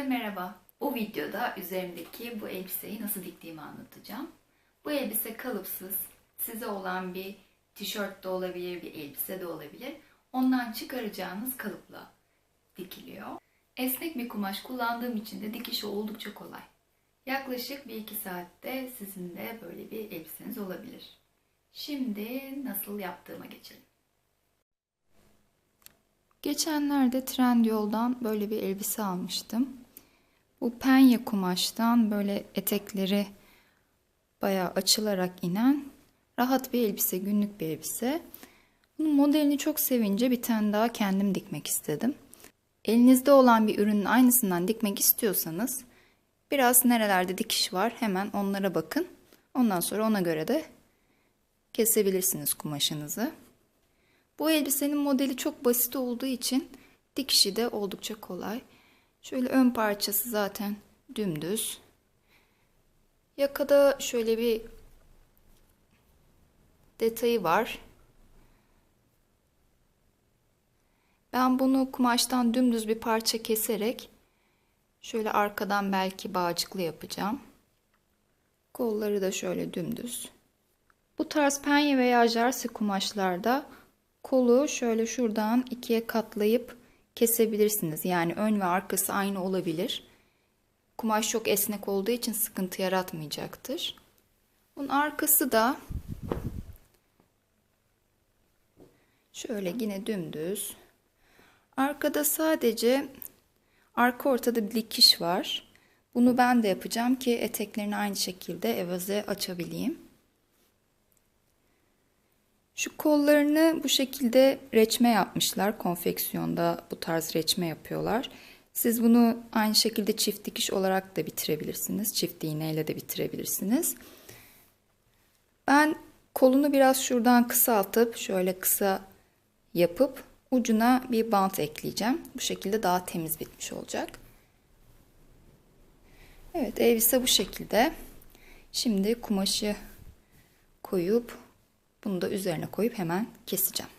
Herkese merhaba. Bu videoda üzerimdeki bu elbiseyi nasıl diktiğimi anlatacağım. Bu elbise kalıpsız, size olan bir tişört de olabilir, bir elbise de olabilir. Ondan çıkaracağınız kalıpla dikiliyor. Esnek bir kumaş kullandığım için de dikişi oldukça kolay. Yaklaşık 1-2 saatte sizin de böyle bir elbiseniz olabilir. Şimdi nasıl yaptığıma geçelim. Geçenlerde Trendyol'dan böyle bir elbise almıştım. Bu penye kumaştan böyle etekleri bayağı açılarak inen rahat bir elbise, günlük bir elbise. Bunun modelini çok sevince bir tane daha kendim dikmek istedim. Elinizde olan bir ürünün aynısından dikmek istiyorsanız biraz nerelerde dikiş var hemen onlara bakın. Ondan sonra ona göre de kesebilirsiniz kumaşınızı. Bu elbisenin modeli çok basit olduğu için dikişi de oldukça kolay. Şöyle ön parçası zaten dümdüz. Yakada şöyle bir detayı var. Ben bunu kumaştan dümdüz bir parça keserek şöyle arkadan belki bağcıklı yapacağım. Kolları da şöyle dümdüz. Bu tarz penye veya jarsi kumaşlarda kolu şöyle şuradan ikiye katlayıp kesebilirsiniz. Yani ön ve arkası aynı olabilir. Kumaş çok esnek olduğu için sıkıntı yaratmayacaktır. Bunun arkası da şöyle yine dümdüz. Arkada sadece arka ortada bir dikiş var. Bunu ben de yapacağım ki eteklerini aynı şekilde evaze açabileyim. Şu kollarını bu şekilde reçme yapmışlar. Konfeksiyonda bu tarz reçme yapıyorlar. Siz bunu aynı şekilde çift dikiş olarak da bitirebilirsiniz. Çift iğneyle de bitirebilirsiniz. Ben kolunu biraz şuradan kısaltıp şöyle kısa yapıp ucuna bir bant ekleyeceğim. Bu şekilde daha temiz bitmiş olacak. Evet elbise bu şekilde. Şimdi kumaşı koyup bunu da üzerine koyup hemen keseceğim.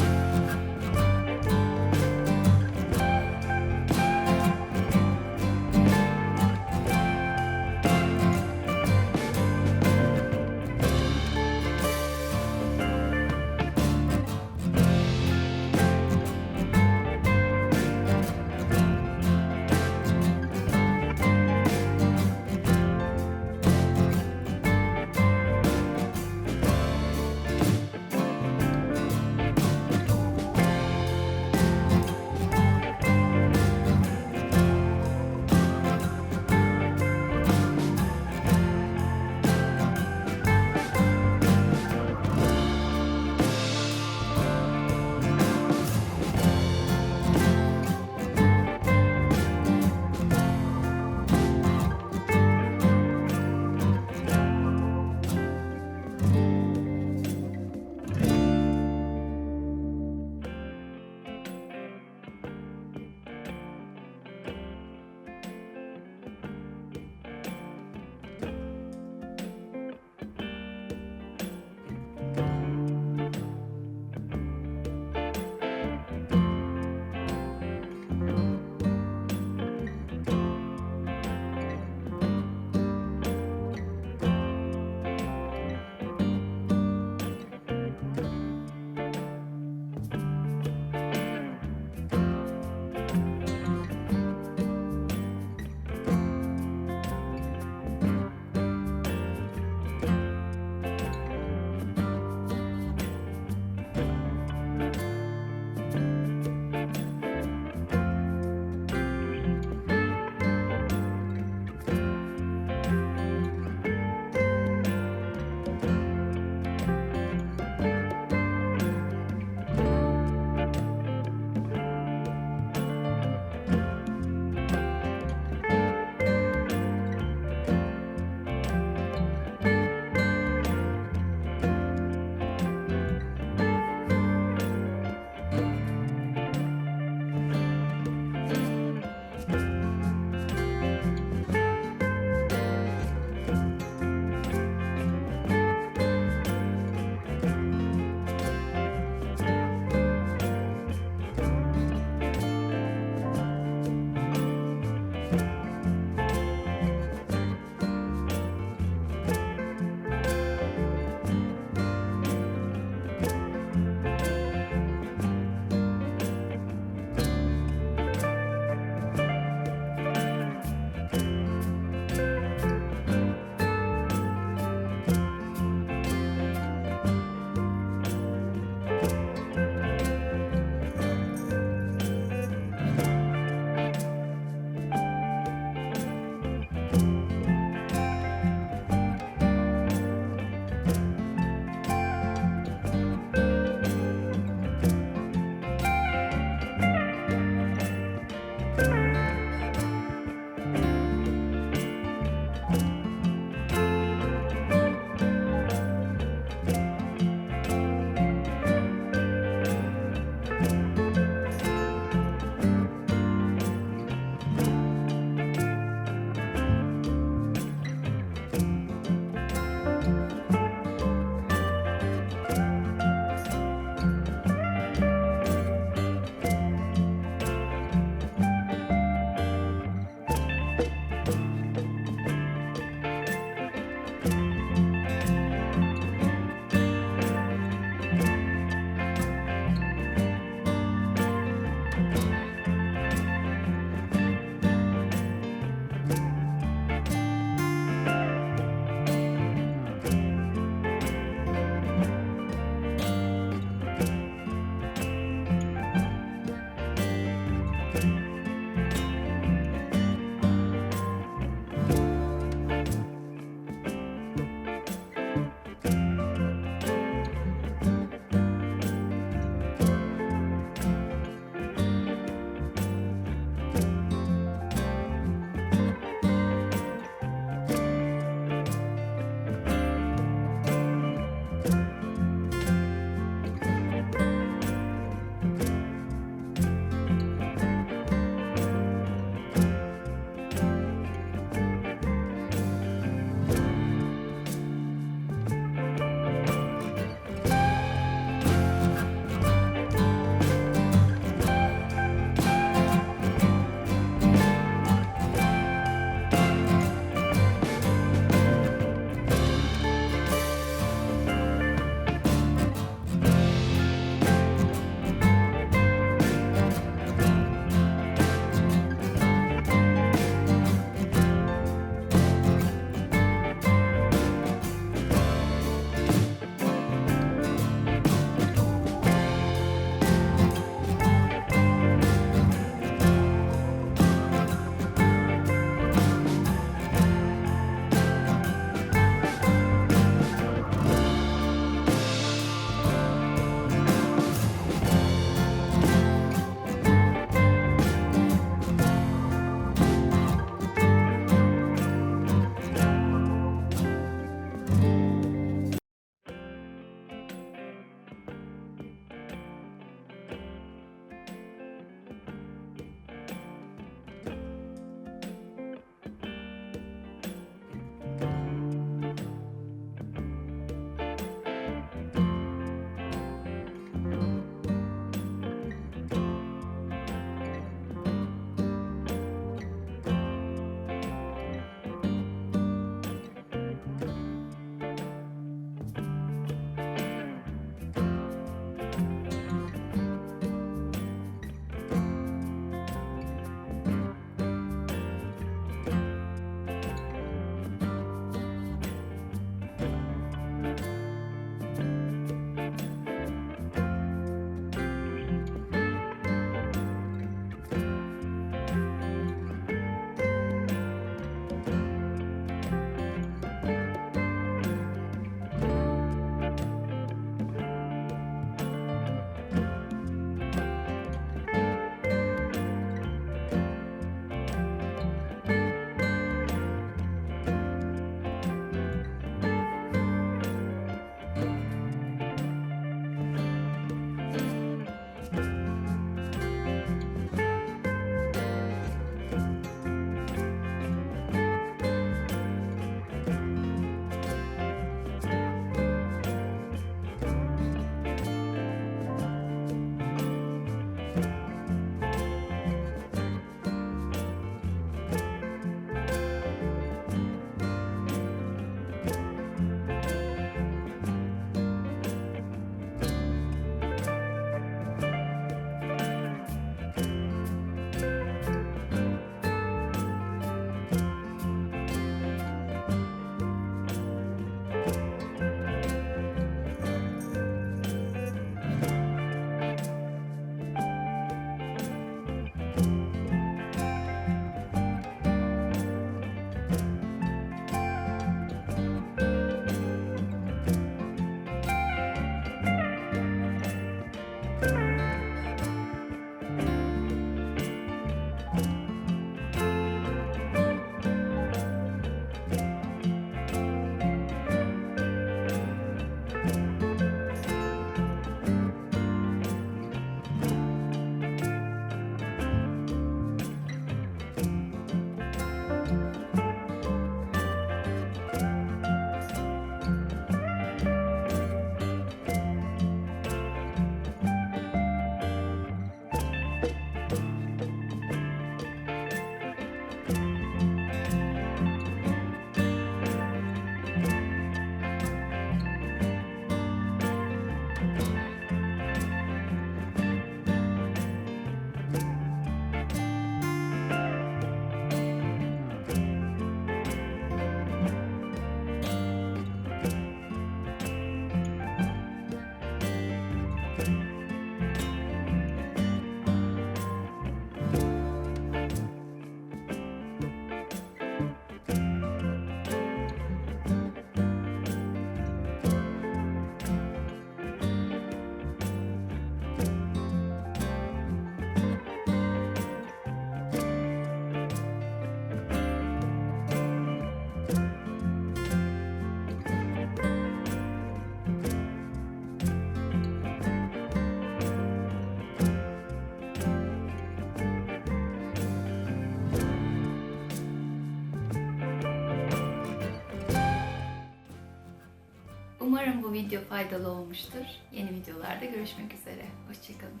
Umarım bu video faydalı olmuştur. Yeni videolarda görüşmek üzere. Hoşçakalın.